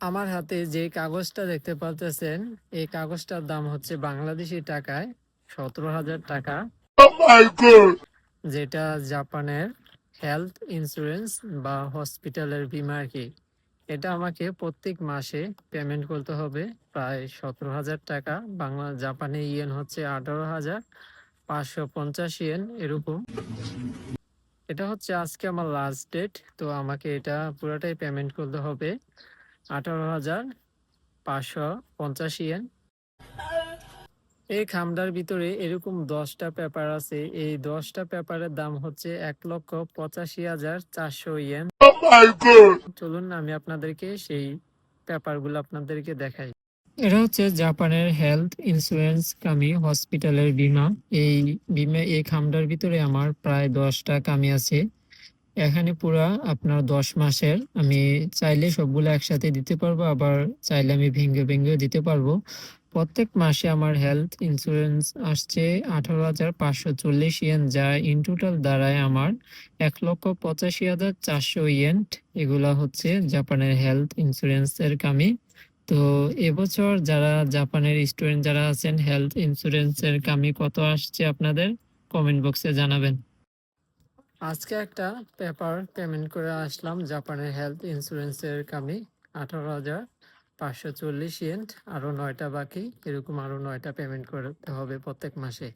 আমার হাতে যে কাগজটা দেখতে পাচ্ছেন এই কাগজটার দাম হচ্ছে বাংলাদেশি টাকায় সতেরো হাজার টাকা। যেটা জাপানের হেলথ ইন্স্যুরেন্স বা হসপিটালের বিমা আর কি। এটা আমাকে প্রত্যেক মাসে পেমেন্ট করতে হবে প্রায় সতেরো হাজার টাকা। বাংলা জাপানে ইয়েন হচ্ছে আঠারো হাজার পাঁচশো পঞ্চাশ ইয়েন এরকম। এটা হচ্ছে আজকে আমার লাস্ট ডেট তো আমাকে এটা পুরোটাই পেমেন্ট করতে হবে। আঠারো হাজার পাঁচশো পঞ্চাশ ইয়েন। এই খামটার ভিতরে এরকম দশটা পেপার আছে। এই দশটা পেপারের দাম হচ্ছে এক লক্ষ পঁচাশি হাজার চারশো ইয়েন। চলুন আমি আপনাদেরকে সেই পেপারগুলো আপনাদেরকে দেখাই। এটা হচ্ছে জাপানের হেলথ ইন্স্যুরেন্স কামি হসপিটালের বীমা। এই বীমা এই খামটার ভিতরে আমার প্রায় দশটা কামি আছে। এখানে পুরা আপনার দশ মাসের, আমি চাইলে সবগুলো একসাথে দিতে পারব, আবার চাইলে আমি ভেঙে ভেঙেও দিতে পারব। প্রত্যেক মাসে আমার হেলথ ইন্স্যুরেন্স আসছে আঠারো হাজার পাঁচশো চল্লিশ ইয়েন যা ইন টোটাল দাঁড়ায় আমার এক লক্ষ পঁচাশি হাজার চারশো ইয়েন এগুলা হচ্ছে জাপানের হেলথ ইন্স্যুরেন্সের কামি। তো এবছর যারা জাপানের স্টুডেন্ট যারা আছেন হেলথ ইন্স্যুরেন্সের কামি কত আসছে আপনাদের? কমেন্ট বক্সে জানাবেন। আজকে একটা পেপার পেমেন্ট করে আসলাম জাপানের হেলথ ইন্স্যুরেন্সের কামে। আঠারো হাজার পাঁচশো চল্লিশ ইয়েন্ট আরও নয়টা বাকি, এরকম আরও নয়টা পেমেন্ট করতে হবে প্রত্যেক মাসে।